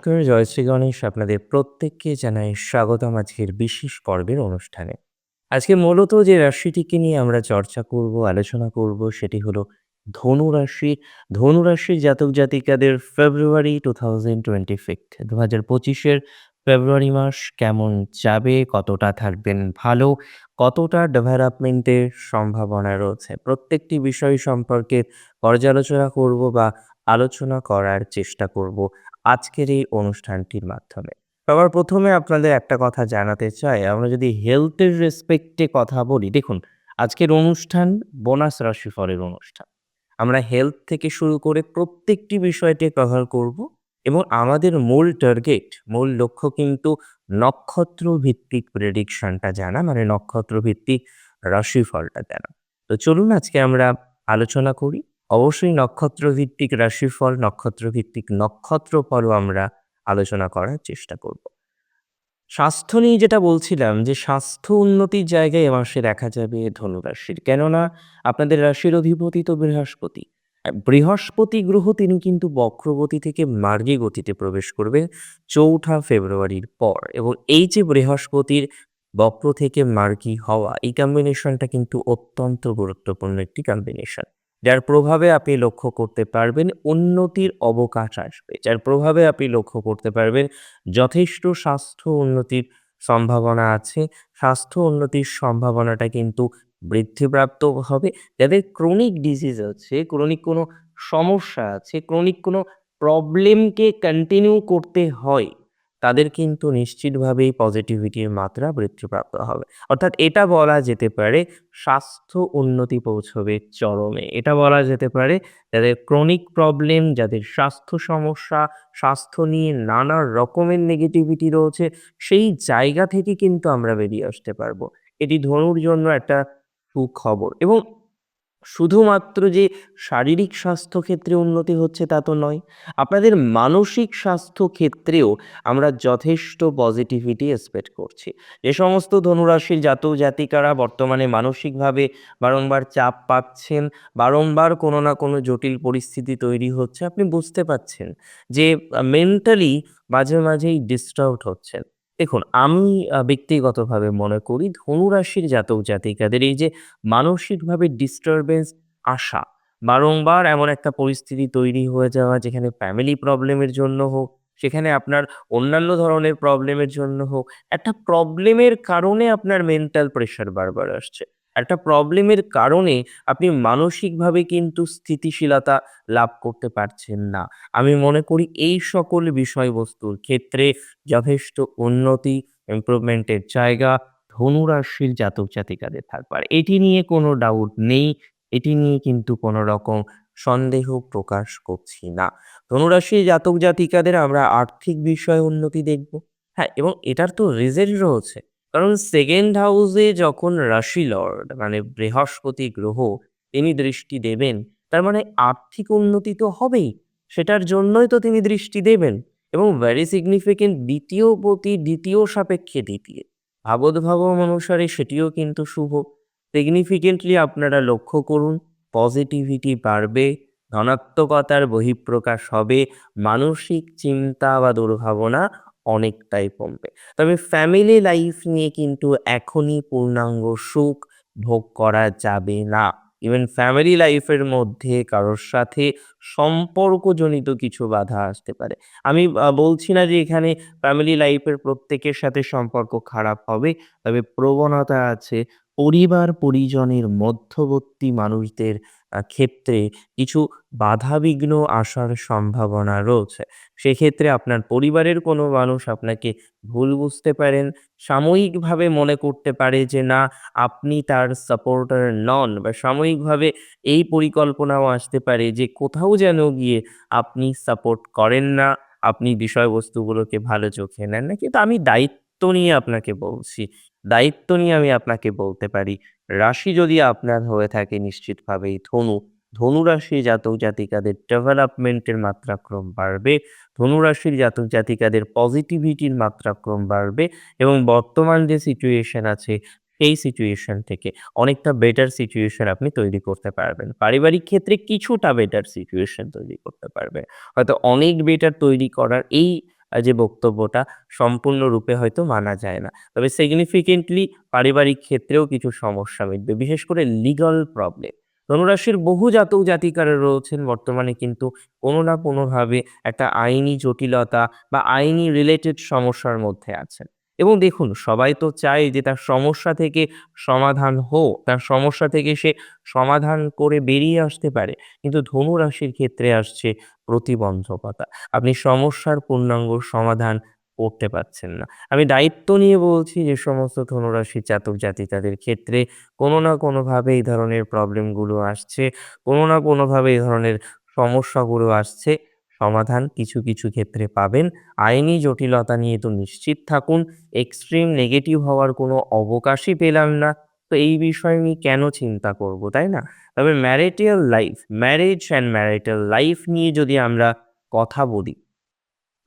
নমস্কার, জয় শ্রী গণেশ। আপনাদের প্রত্যেককে জানাই স্বাগতম আজকের বিশেষ পর্বের অনুষ্ঠানে। আজকে মূলত যে রাশিটিকে নিয়ে আমরা চর্চা করব, আলোচনা করব সেটি হলো ধনু রাশি। ধনু রাশির জাতক-জাতিকাদের ফেব্রুয়ারি 2025 2025 এর ফেব্রুয়ারি মাস কেমন যাবে? কতটা থাকবেন ভালো? কতটা ডেভেলপমেন্টের সম্ভাবনা রয়েছে? প্রত্যেকটি বিষয় সম্পর্কে পর্যালোচনা করব বা আলোচনা করার চেষ্টা করব আজকের এই অনুষ্ঠানটির মাধ্যমে। সবার প্রথমে আপনাদের একটা কথা জানাতে চাই, আমরা যদি হেলথের রেসপেক্টে কথা বলি, দেখুন আজকের অনুষ্ঠান বোনাস রাশিফলের অনুষ্ঠান। আমরা হেলথ থেকে শুরু করে প্রত্যেকটি বিষয়টি কভার করব এবং আমাদের মূল টার্গেট, মূল লক্ষ্য কিন্তু নক্ষত্র ভিত্তিক প্রেডিকশনটা জানা, মানে নক্ষত্র ভিত্তিক রাশিফলটা জানা। তো চলুন আজকে আমরা আলোচনা করি। অবশ্যই নক্ষত্র ভিত্তিক রাশিফল, নক্ষত্র ভিত্তিক নক্ষত্রফলও আমরা আলোচনা করার চেষ্টা করব। স্বাস্থ্য নিয়ে যেটা বলছিলাম যে স্বাস্থ্য উন্নতির জায়গায় এ মাসে দেখা যাবে ধনু রাশির। কেননা আপনাদের রাশির অধিপতি তো বৃহস্পতি। বৃহস্পতি গ্রহ তিনি কিন্তু বক্রগতি থেকে মার্গী গতিতে প্রবেশ করবে চৌঠা ফেব্রুয়ারির পর এবং এই যে বৃহস্পতির বক্র থেকে মার্গী হওয়া, এই কম্বিনেশনটা কিন্তু অত্যন্ত গুরুত্বপূর্ণ একটি কম্বিনেশন। যার প্রভাবে আপনি লক্ষ্য করতে পারবেন উন্নতির অবকাশ আসবে। যার প্রভাবে আপনি লক্ষ্য করতে পারবেন যথেষ্ট স্বাস্থ্য উন্নতির সম্ভাবনা আছে। স্বাস্থ্য উন্নতির সম্ভাবনাটা কিন্তু বৃদ্ধিপ্রাপ্ত হবে। যাদের ক্রনিক ডিজিজ আছে, ক্রনিক কোনো সমস্যা আছে, ক্রনিক কোনো প্রবলেমকে কন্টিনিউ করতে হয়, তাদের কিন্তু নিশ্চিতভাবেই পজিটিভিটির মাত্রা বৃদ্ধিপ্রাপ্ত হবে। অর্থাৎ এটা বলা যেতে পারে স্বাস্থ্য উন্নতি পৌঁছবে চরমে। এটা বলা যেতে পারে যাদের ক্রনিক প্রবলেম, যাদের স্বাস্থ্য সমস্যা, স্বাস্থ্য নিয়ে নানা রকমের নেগেটিভিটি রয়েছে, সেই জায়গা থেকে কিন্তু আমরা বেরিয়ে আসতে পারব এটি ধনুর জন্য একটা সুখবর এবং শুধুমাত্র যে শারীরিক স্বাস্থ্য ক্ষেত্রে উন্নতি হচ্ছে তা তো নয়। আপনাদের মানসিক স্বাস্থ্য ক্ষেত্রেও আমরা যথেষ্ট পজিটিভিটি এক্সপেক্ট করছি। যে সমস্ত ধনুরাশির জাতক-জাতিকারা বর্তমানে মানসিকভাবে বারংবার চাপ পাচ্ছেন, বারংবার কোনো না কোনো জটিল পরিস্থিতি তৈরি হচ্ছে, আপনি বুঝতে পারছেন যে মেন্টালি মাঝে, মাঝেই ডিস্টার্বড হচ্ছেন। দেখুন আমি ব্যক্তিগতভাবে মনে করি ধনুরাশির জাতক-জাতিকাদের এই যে মানসিকভাবে ডিস্টারবেন্স আসা, বারংবার এমন একটা পরিস্থিতি তৈরি হয়ে যাওয়া যেখানে ফ্যামিলি প্রবলেমের জন্য হোক, সেখানে আপনার অন্যান্য ধরনের প্রবলেমের জন্য হোক, একটা প্রবলেমের কারণে আপনার মেন্টাল প্রেশার বারবার আসছে। একটা প্রবলেমের কারণে আপনি মানসিকভাবে কিন্তু স্থিতিশীলতা লাভ করতে পারছেন না। আমি মনে করি এই সকল বিষয়বস্তুর ক্ষেত্রে যথেষ্ট উন্নতি, ইমপ্রুভমেন্টের জায়গা ধনুরাশির জাতক-জাতিকাদের থাকবে। আর এটি নিয়ে কোনো ডাউট নেই, এটি নিয়ে কিন্তু কোনো রকম সন্দেহ প্রকাশ করছি না। ধনুরাশি জাতক-জাতিকাদের আমরা আর্থিক বিষয়ে উন্নতি দেখব। হ্যাঁ, এবং এটার তো রিজন রয়েছে। কারণ সেকেন্ড হাউসে যখন রাশি লর্ড মানে বৃহস্পতি গ্রহ তিনি দৃষ্টি দেবেন, তার মানে আর্থিক উন্নতি তো হবেই। সেটার জন্যই তো তিনি দৃষ্টি দেবেন এবং ভ্যারি সিগনিফিকেন্ট দ্বিতীয় প্রতি দ্বিতীয় সাপেক্ষে দ্বিতীয়। ভাবোদ্ভাবম অনুসারে সেটিও কিন্তু শুভ। সিগনিফিকেন্টলি আপনারা লক্ষ্য করুন পজিটিভিটি বাড়বে, ধনাত্মকতার বহিঃপ্রকাশ হবে, মানসিক চিন্তা বা দুর্ভাবনা অনেকটাই কমবে। তবে ফ্যামিলি লাইফ নিয়ে কিন্তু এখনই পূর্ণাঙ্গ সুখ ভোগ করা যাবে না। ইভেন ফ্যামিলি লাইফের মধ্যে কারোর সাথে সম্পর্কজনিত কিছু বাধা আসতে পারে। আমি বলছি না যে এখানে ফ্যামিলি লাইফের প্রত্যেকের সাথে সম্পর্ক খারাপ হবে। তবে প্রবণতা আছে পরিবার-পরিজনের মধ্যবর্তী মানুষদের ক্ষেত্রে কিছু বাধাবিঘ্ন আসার সম্ভাবনা রয়েছে। সেক্ষেত্রে আপনার পরিবারের কোনো মানুষ আপনাকে ভুল বুঝতে পারেন, সাময়িকভাবে মনে করতে পারে যে না আপনি তার সাপোর্টার নন বা সাময়িকভাবে এই পরিকল্পনাও আসতে পারে যে কোথাও যেন গিয়ে আপনি সাপোর্ট করেন না, আপনি বিষয়বস্তুগুলোকে ভালো চোখে নেন না। কিন্তু আমি দায়িত্ব নিয়ে আপনাকে বলছি। দায়িত্ব নিয়ে আমি আপনাকে বলতে পারি, রাশি যদি আপনার হয়ে থাকে নিশ্চিতভাবেই ধনু, ধনু রাশির জাতক-জাতিকাদের ডেভেলপমেন্টের মাত্রাক্রম বাড়বে। ধনু রাশির জাতক-জাতিকাদের পজিটিভিটির মাত্রাক্রম বাড়বে এবং বর্তমান যে সিচুয়েশন আছে সেই সিচুয়েশন থেকে অনেকটা বেটার সিচুয়েশন আপনি তৈরি করতে পারবেন। পারিবারিক ক্ষেত্রে কিছুটা বেটার সিচুয়েশন তৈরি করতে পারবেন। হয়তো অনেক বেটার তৈরি করার এই যে বক্তব্যটা সম্পূর্ণরূপে হয়তো মানা যায় না। তবে সিগনিফিকেন্টলি পারিবারিক ক্ষেত্রেও কিছু সমস্যা মিটবে। বিশেষ করে লিগাল প্রবলেম। ধনুরাশির বহু জাতক জাতিকারা রয়েছেন, বর্তমানে কিন্তু কোনো না কোনোভাবে একটা আইনি জটিলতা বা আইনি রিলেটেড সমস্যার মধ্যে আছেন। এবং দেখুন সবাই তো চায় যে তার সমস্যা থেকে সমাধান হোক, তার সমস্যা থেকে সে সমাধান করে বেরিয়ে আসতে পারে। কিন্তু ধনু রাশির ক্ষেত্রে আসছে প্রতিবন্ধকতা। আপনি সমস্যার পূর্ণাঙ্গ সমাধান করতে পারছেন না। আমি দায়িত্ব নিয়ে বলছি যে সমস্ত ধনুরাশির জাতক জাতিকাদের ক্ষেত্রে কোনো না কোনোভাবে এই ধরনের প্রবলেমগুলো আসছে। কোনো না কোনোভাবে এই ধরনের সমস্যাগুলো আসছে। সমাধান কিছু, কিছু ক্ষেত্রে পাবেন। আইনি জটিলতা নিয়ে তো নিশ্চিত থাকুন। এক্সট্রিম নেগেটিভ হওয়ার কোনো অবকাশই পেলাম না। তো এই বিষয়ে আমি কেন চিন্তা করব, তাই না? তবে marital life, marriage and marital life নিয়ে যদি আমরা কথা বলি,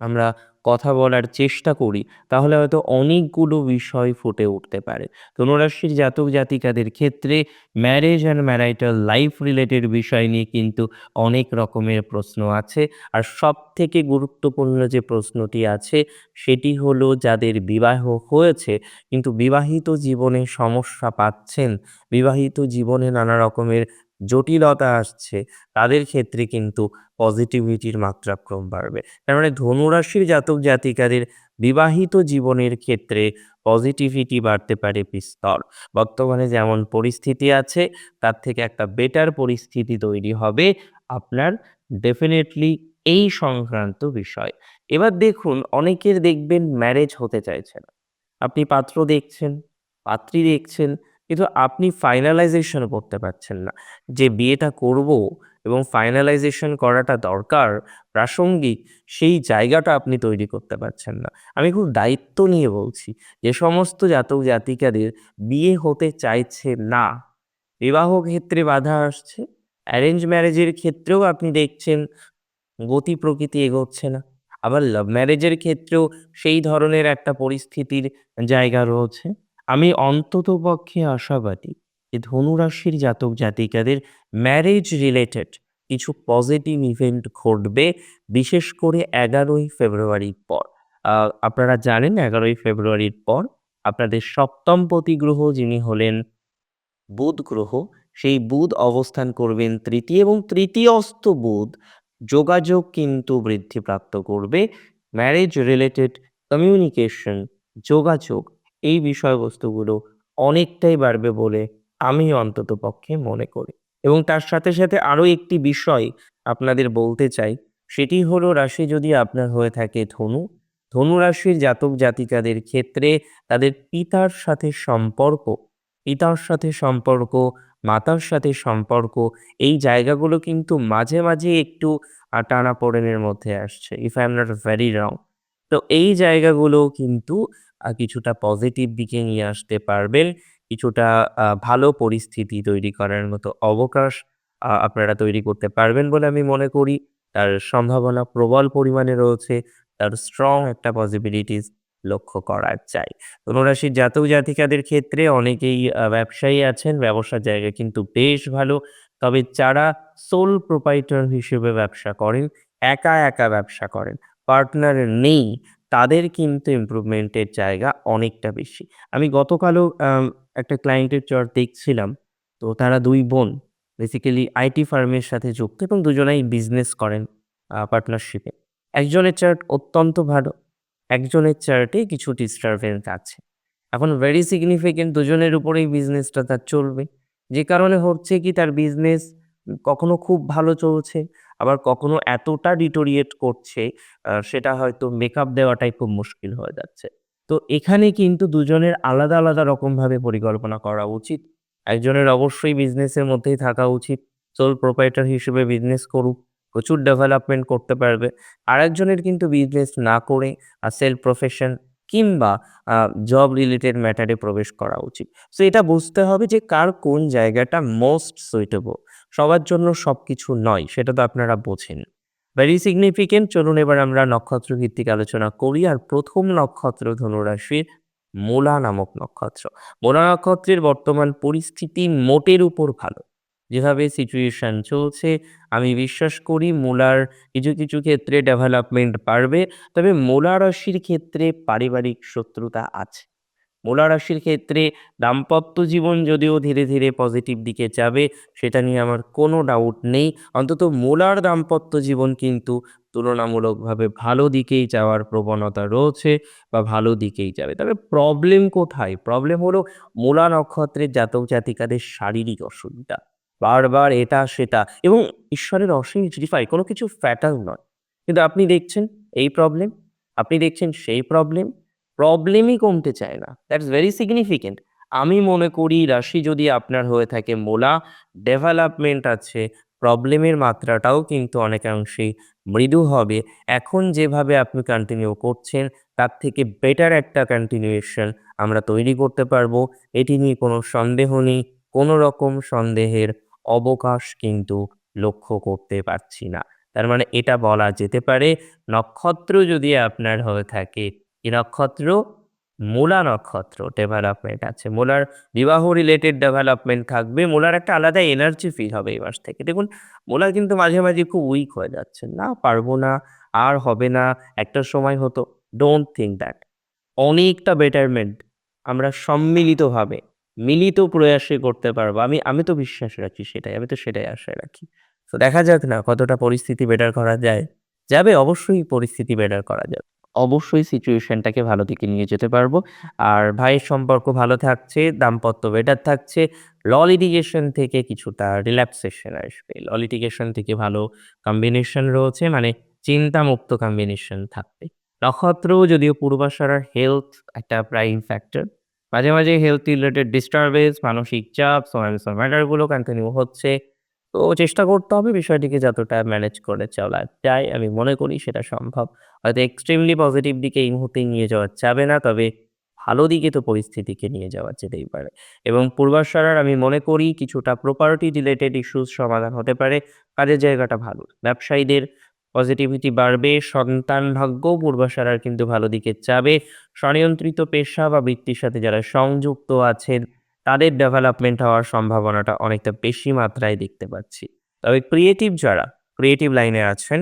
আমরা কথা বলার চেষ্টা করি তাহলে হয়তো অনেকগুলো বিষয় ফুটে উঠতে পারে। ধনুরাশির জাতক জাতিকাদের ক্ষেত্রে marriage and marital life related বিষয় নিয়ে কিন্তু অনেক রকমের প্রশ্ন আছে। আর সব থেকে গুরুত্বপূর্ণ যে প্রশ্নটি আছে সেটি হলো যাদের বিবাহ হয়েছে কিন্তু বিবাহিত জীবনে সমস্যা পাচ্ছেন, বিবাহিত জীবনে নানা রকমের জটিলতা আসছে, তাদের ক্ষেত্রে কিন্তু পজিটিভিটির মাত্রা ক্রম বাড়বে। তার মানে ধনুরাশির জাতক জাতিকাদের বিবাহিত জীবনের ক্ষেত্রে পজিটিভিটি বাড়তে পারে বিস্তর। বর্তমানে যেমন পরিস্থিতি আছে তার থেকে একটা বেটার পরিস্থিতি তৈরি হবে আপনার ডেফিনেটলি এই সংক্রান্ত বিষয়। এবার দেখুন অনেকের দেখবেন ম্যারেজ হতে চাইছে না। আপনি পাত্র দেখছেন, পাত্রী দেখছেন কিন্তু আপনি ফাইনালাইজেশন করতে পারছেন না। যে বিয়েটা করব এবং ফাইনালাইজেশন করাটা দরকার প্রাসঙ্গিক সেই জায়গাটা আপনি তৈরি করতে পারছেন না। আমি খুব দায়িত্ব নিয়ে বলছি যে সমস্ত জাতক জাতিকাদের বিয়ে হতে চাইছে না, বিবাহ ক্ষেত্রে বাধা আসছে, অ্যারেঞ্জ ম্যারেজের ক্ষেত্রেও আপনি দেখছেন গতি প্রকৃতি এগোচ্ছে না। আবার লাভ ম্যারেজের ক্ষেত্রেও সেই ধরনের একটা পরিস্থিতির জায়গা রয়েছে। আমি অন্ততপক্ষে আশাবাদী যে ধনুরাশির জাতক জাতিকাদের ম্যারেজ রিলেটেড কিছু পজিটিভ ইভেন্ট ঘটবে বিশেষ করে ১১ই ফেব্রুয়ারির পর। আপনারা জানেন ১১ই ফেব্রুয়ারির পর আপনাদের সপ্তমপতি গ্রহ যিনি হলেন বুধ গ্রহ, সেই বুধ অবস্থান করবেন তৃতীয় এবং তৃতীয়স্থ বুধ যোগাযোগ কিন্তু বৃদ্ধিপ্রাপ্ত করবে। ম্যারেজ রিলেটেড কমিউনিকেশন, যোগাযোগ এই বিষয়বস্তুগুলো অনেকটাই বাড়বে বলে আমি অন্ততপক্ষে মনে করি। এবং তার সাথে, সাথে আরও একটি বিষয় আপনাদের বলতে চাই সেটি হলো রাশি যদি আপনার হয়ে থাকে ধনু, ধনু রাশির জাতক জাতিকাদের ক্ষেত্রে তাদের পিতার সাথে সম্পর্ক, পিতার সাথে সম্পর্ক, মাতার সাথে সম্পর্ক এই জায়গাগুলো কিন্তু মাঝে, মাঝে একটু টানাপোড়েনের মধ্যে আসছে। If I am not very wrong. তো এই জায়গাগুলো কিন্তু কিছুটা পজিটিভ দিকে নিয়ে আসতে পারবেন। কিছুটা ভালো পরিস্থিতি তৈরি করার মতো অবকাশ আপনারা তৈরি করতে পারবেন বলে আমি মনে করি। তার সম্ভাবনা প্রবল পরিমাণে রয়েছে। তার স্ট্রং একটা পসিবিলিটিস লক্ষ্য করা যায়। ধনুরাশির জাতক জাতিকাদের ক্ষেত্রে অনেকেই ব্যবসায়ী আছেন, ব্যবসার জায়গা কিন্তু বেশ ভালো। তবে যারা সোল প্রোপাইটার হিসেবে ব্যবসা করেন, একা, একা ব্যবসা করেন, পার্টনার নেই তাদের কিন্তু ইমপ্রুভমেন্টের জায়গা অনেকটা বেশি। আমি গতকালও একটা ক্লায়েন্টের চার্ট দেখছিলাম। তো তারা ২ বোন বেসিক্যালি আইটি ফার্মের সাথে যুক্ত এবং দুজনেই বিজনেস করেন পার্টনারশিপে। একজনের চার্ট অত্যন্ত ভালো, একজনের চার্টে কিছু ডিস্টার্বেন্স আছে। এখন ভেরি সিগনিফিক্যান্ট দুজনের উপরেই বিজনেসটা তার চলবে। যে কারণে হচ্ছে কি তার বিজনেস কখনো খুব ভালো চলছে, আবার কখনো এতটা ডিটোরিয়েট করছে সেটা হয়তো মেকআপ দেওয়াটাই খুব মুশকিল হয়ে যাচ্ছে। তো এখানে কিন্তু দুজনের আলাদা, আলাদা রকমভাবে পরিকল্পনা করা উচিত। একজনের অবশ্যই বিজনেসের মধ্যেই থাকা উচিত। সোল প্রোপাইটার হিসেবে বিজনেস করুক, প্রচুর ডেভেলপমেন্ট করতে পারবে। আরেকজনের কিন্তু বিজনেস না করে সেলফ প্রফেশন কিংবা জব রিলেটেড ম্যাটারে প্রবেশ করা উচিত। সো এটা বুঝতে হবে যে কার কোন জায়গাটা মোস্ট সুইটেবল। সবার জন্য সব কিছু নয় সেটা তো আপনারা বোঝেন। ভেরি সিগনিফিকেন্ট চলুন এবার আমরা নক্ষত্র ভিত্তিক আলোচনা করি। আর প্রথম নক্ষত্র ধনুরাশির মোলা নামক নক্ষত্র। মোলা নক্ষত্রের বর্তমান পরিস্থিতি মোটের উপর ভালো। যেভাবে সিচুয়েশান চলছে আমি বিশ্বাস করি মোলার কিছু, কিছু ক্ষেত্রে ডেভেলপমেন্ট বাড়বে। তবে মোলা রাশির ক্ষেত্রে পারিবারিক শত্রুতা আছে। মূলা রাশির ক্ষেত্রে দাম্পত্য জীবন যদিও ধীরে, ধীরে পজিটিভ দিকে যাবে সেটা নিয়ে আমার কোনো ডাউট নেই। অন্তত মূলার দাম্পত্য জীবন কিন্তু তুলনামূলকভাবে ভালো দিকেই যাওয়ার প্রবণতা রয়েছে বা ভালো দিকেই যাবে। তবে প্রবলেম কোথায়? প্রবলেম হলো মূলা নক্ষত্রের জাতক জাতিকাদের শারীরিক অসুবিধা। বারবার এটা সেটা এবং ঈশ্বরের অশেষ কৃপায় কোনো কিছু ফ্যাটাল নয়। কিন্তু আপনি দেখছেন এই প্রবলেম, আপনি দেখছেন সেই প্রবলেম, প্রবলেমই কমতে চায় না। দ্যাটস ভেরি সিগনিফিকেন্ট আমি মনে করি রাশি যদি আপনার হয়ে থাকে মোলা ডেভেলপমেন্ট আছে, প্রবলেমের মাত্রাটাও কিন্তু অনেকাংশেই মৃদু হবে। এখন যেভাবে আপনি কন্টিনিউ করছেন তার থেকে বেটার একটা কন্টিনিউয়েশন আমরা তৈরি করতে পারব। এটি নিয়ে কোনো সন্দেহ নেই। কোনো রকম সন্দেহের অবকাশ কিন্তু লক্ষ্য করতে পারছি না। তার মানে এটা বলা যেতে পারে নক্ষত্র যদি আপনার হয়ে থাকে, কি নক্ষত্র? মূলা নক্ষত্র ডেভেলপমেন্ট আছে। মূলার বিবাহ রিলেটেড ডেভেলপমেন্ট থাকবে। মূলার একটা আলাদা এনার্জি ফিল হবে এই মাস থেকে। দেখুন মূলা কিন্তু মাঝে, মাঝে খুব উইক হয়ে যাচ্ছে। না পারব না, আর হবে না, একটা সময় হতো। Don't think that. অনেকটা বেটারমেন্ট আমরা সম্মিলিতভাবে মিলিত প্রয়াসে করতে পারব। আমি আমি তো বিশ্বাস রাখি সেটাই। আমি তো সেটাই আশায় রাখি। তো দেখা যাক না কতটা পরিস্থিতি বেটার করা যায়। যাবে অবশ্যই পরিস্থিতি বেটার করা যাবে। অবশ্যই সিচুয়েশনটাকে ভালো দিকে নিয়ে যেতে পারব। আর ভাইয়ের সম্পর্ক ভালো থাকছে, দাম্পত্য বেটার থাকছে। ল লিটিগেশন থেকে কিছুটা রিল্যাক্সেশন আসবে। ল লিটিগেশন থেকে ভালো কম্বিনেশন রয়েছে মানে চিন্তামুক্ত কম্বিনেশন থাকবে। নক্ষত্র যদিও পূর্বাষাঢ়ার হেলথ একটা প্রাইম ফ্যাক্টর। মাঝে, মাঝে হেলথ রিলেটেড ডিস্টারবেন্স মানসিক চাপ, সো অ্যান্ড সো ম্যাটারগুলো কন্টিনিউ হচ্ছে। তো চেষ্টা করতে হবে বিষয়টিকে যতটা ম্যানেজ করে চলা যায়। আমি মনে করি সেটা সম্ভব। হয়তো এক্সট্রিমলি পজিটিভ দিকে এই মুহূর্তে নিয়ে যাওয়া যাবে না। তবে ভালো দিকে তো পরিস্থিতিকে নিয়ে যাওয়া যেতেই পারে। এবং পূর্বাষাঢ়ার আমি মনে করি কিছুটা প্রপার্টি রিলেটেড ইস্যুস সমাধান হতে পারে। কাজের জায়গাটা ভালো। ব্যবসায়ীদের পজিটিভিটি বাড়বে। সন্তান ভাগ্যও পূর্বাষাঢ়ার কিন্তু ভালো দিকে যাবে। স্বনিয়ন্ত্রিত পেশা বা বৃত্তির সাথে যারা সংযুক্ত আছেন তাদের ডেভেলপমেন্ট হওয়ার সম্ভাবনাটা অনেকটা বেশি মাত্রায় দেখতে পাচ্ছি। তবে ক্রিয়েটিভ যারা, ক্রিয়েটিভ লাইনে আছেন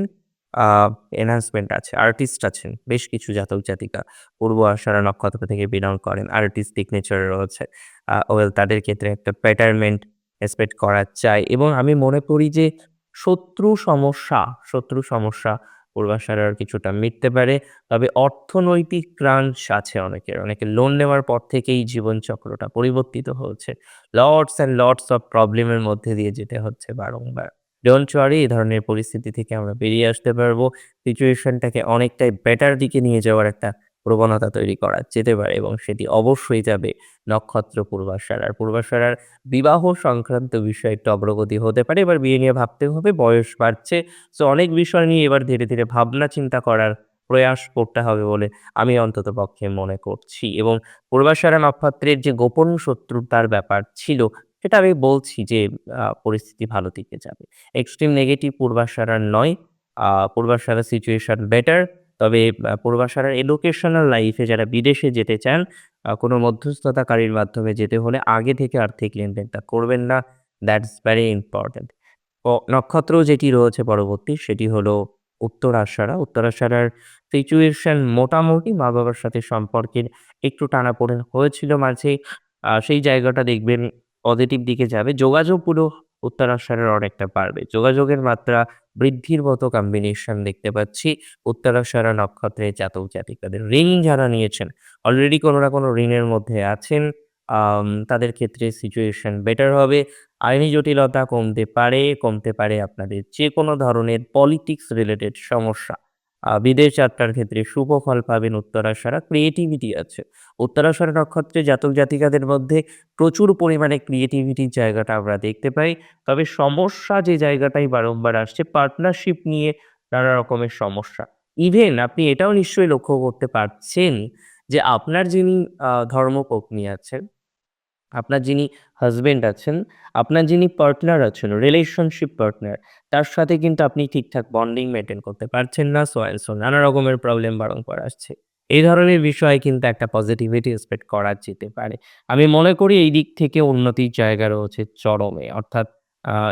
এনহান্সমেন্ট আছে, আর্টিস্ট আছেন বেশ কিছু জাতক জাতিকা পূর্ব আষাঢ়া নক্ষত্র থেকে বিলং করেন। আর্টিস্টিক নেচার রয়েছে। ওয়েল তাদের ক্ষেত্রে একটা বেটারমেন্ট এক্সপেক্ট করা যায় এবং আমি মনে করি যে শত্রু সমস্যা, শত্রু সমস্যা পূর্বাষাঢ়ার কিছুটা মিটতে পারে। তবে অর্থনৈতিক ক্রাঞ্চ আছে অনেকের। অনেকে লোন নেওয়ার পর থেকেই জীবনচক্রটা পরিবর্তিত হচ্ছে। লর্ডস অ্যান্ড লর্ডস অফ প্রবলেমের মধ্যে দিয়ে যেতে হচ্ছে বারংবার। ডোন্ট ওয়ারি এই ধরনের পরিস্থিতি থেকে আমরা বেরিয়ে আসতে পারব। সিচুয়েশনটাকে অনেকটাই বেটার দিকে নিয়ে যাওয়ার একটা প্রবণতা তৈরি করা যেতে পারে এবং সেটি অবশ্যই যাবে নক্ষত্র পূর্বাষাঢ়ার। পূর্বাষাঢ়ার বিবাহ সংক্রান্ত বিষয়ে একটু অগ্রগতি হতে পারে। এবার বিয়ে নিয়ে ভাবতে হবে, বয়স বাড়ছে। সো অনেক বিষয় নিয়ে এবার ধীরে, ধীরে ভাবনা চিন্তা করার প্রয়াস করতে হবে বলে আমি অন্ততপক্ষে মনে করছি এবং পূর্বাষাঢ়া নক্ষত্রের যে গোপন শত্রুতার ব্যাপার ছিল সেটা আমি বলছি যে পরিস্থিতি ভালো দিকে যাবে। এক্সট্রিম নেগেটিভ পূর্বাষাঢ়ার নয়। আ পূর্বাষাঢ়ার সিচুয়েশন বেটার। তবে, আ পূর্বাষাঢ়ার এডুকেশনাল লাইফে যারা বিদেশে যেতে চান কোনো মধ্যস্থতাকারীর মাধ্যমে যেতে হলে আগে থেকে আর্থিক লেনদেনটা করবেন না। That's very important. ও নক্ষত্র যেটি রয়েছে পরবর্তী, সেটি হলো উত্তরাষাঢ়া। উত্তরাষাঢ়ার সিচুয়েশন মোটামুটি মা-বাবার সাথে সম্পর্কের একটু টানাপোড়েন হয়েছিল মাঝে। সেই জায়গাটা দেখবেন পজিটিভ দিকে যাবে। যোগাযোগ যোগাযোগগুলো উত্তরাষাঢ়ার অনেকটা বাড়বে। যোগাযোগের মাত্রা বৃদ্ধির মতো কম্বিনেশন দেখতে পাচ্ছি উত্তরাসারা নক্ষত্রে জাতক জাতিকাদের। ঋণ যারা নিয়েছেন, অলরেডি কোনো না কোনো ঋণের মধ্যে আছেন, তাদের ক্ষেত্রে সিচুয়েশন বেটার হবে। আইনি জটিলতা কমতে পারে, কমতে পারে আপনাদের যে কোনো ধরনের পলিটিক্স রিলেটেড সমস্যা। বিদেশ যাত্রার ক্ষেত্রে শুভ ফল পাবেন উত্তরাষাঢ়া। ক্রিয়েটিভিটি আছে। উত্তরাষাঢ়া নক্ষত্রে জাতক জাতিকাদের মধ্যে প্রচুর পরিমাণে ক্রিয়েটিভিটির জায়গাটা আমরা দেখতে পাই। তবে সমস্যা যে জায়গাটাই বারংবার আসছে পার্টনারশিপ নিয়ে নানা রকমের সমস্যা। ইভেন আপনি এটাও নিশ্চয়ই লক্ষ্য করতে পারছেন যে আপনার যিনি ধর্মপত্নী আছেন, আপনার যিনি হাসব্যান্ড আছেন, আপনার যিনি পার্টনার আছেন, রিলেশনশিপ পার্টনার তার সাথে কিন্তু আপনি ঠিকঠাক বন্ডিং মেনটেন করতে পারছেন না। সো অ্যান্ড নানা রকমের প্রবলেম বারংবার আসছে। এই ধরনের বিষয়ে কিন্তু একটা পজিটিভিটি এক্সপেক্ট করা যেতে পারে। আমি মনে করি এই দিক থেকে উন্নতির জায়গা রয়েছে চরমে। অর্থাৎ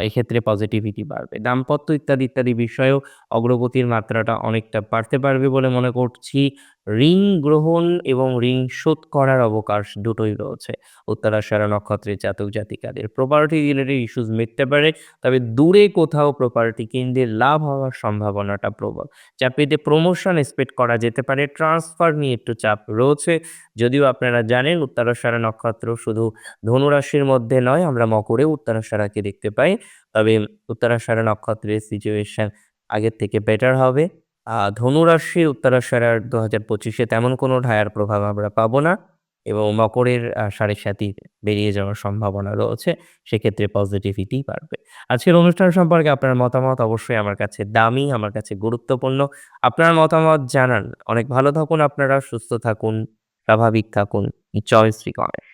এক্ষেত্রে পজিটিভিটি বাড়বে। দাম্পত্য ইত্যাদি, ইত্যাদি বিষয়েও অগ্রগতির মাত্রাটা অনেকটা বাড়তে পারবে বলে মনে করছি। ঋণ গ্রহণ এবং ঋণ শোধ করার অবকাশ দুটোই রয়েছে। উত্তরাষাঢ়া নক্ষত্রের জাতক জাতিকাদের। প্রপার্টি রিলেটেড ইস্যুস মিটতে পারে। তবে দূরে কোথাও প্রপার্টি কিনলে লাভ হওয়ার সম্ভাবনাটা প্রবল। চাকরিতে প্রমোশন এক্সপেক্ট করা যেতে পারে। ট্রান্সফার নিয়ে একটু চাপ রয়েছে। যদিও আপনারা জানেন উত্তরাষাঢ়া নক্ষত্র শুধু ধনুরাশির মধ্যে নয়, আমরা মকরে উত্তরাষাঢ়াকে দেখতে পাই। তবে উত্তরাষাঢ়া নক্ষত্রের সিচুয়েশন আগের থেকে বেটার হবে। আ ধনু রাশির উত্তরাষাঢ়ার ২০২৫ এ তেমন কোনো ঢায়ার প্রভাব আমরা পাবো না এবং মকরের সাড়ে সাতি বেরিয়ে যাওয়ার সম্ভাবনা রয়েছে। সেক্ষেত্রে পজিটিভিটি বাড়বে। আজকের অনুষ্ঠান সম্পর্কে আপনার মতামত অবশ্যই আমার কাছে দামি, আমার কাছে গুরুত্বপূর্ণ। আপনার মতামত জানান। অনেক ভালো থাকুন আপনারা, সুস্থ থাকুন, স্বাভাবিক থাকুন। জয় শ্রী গণেশ।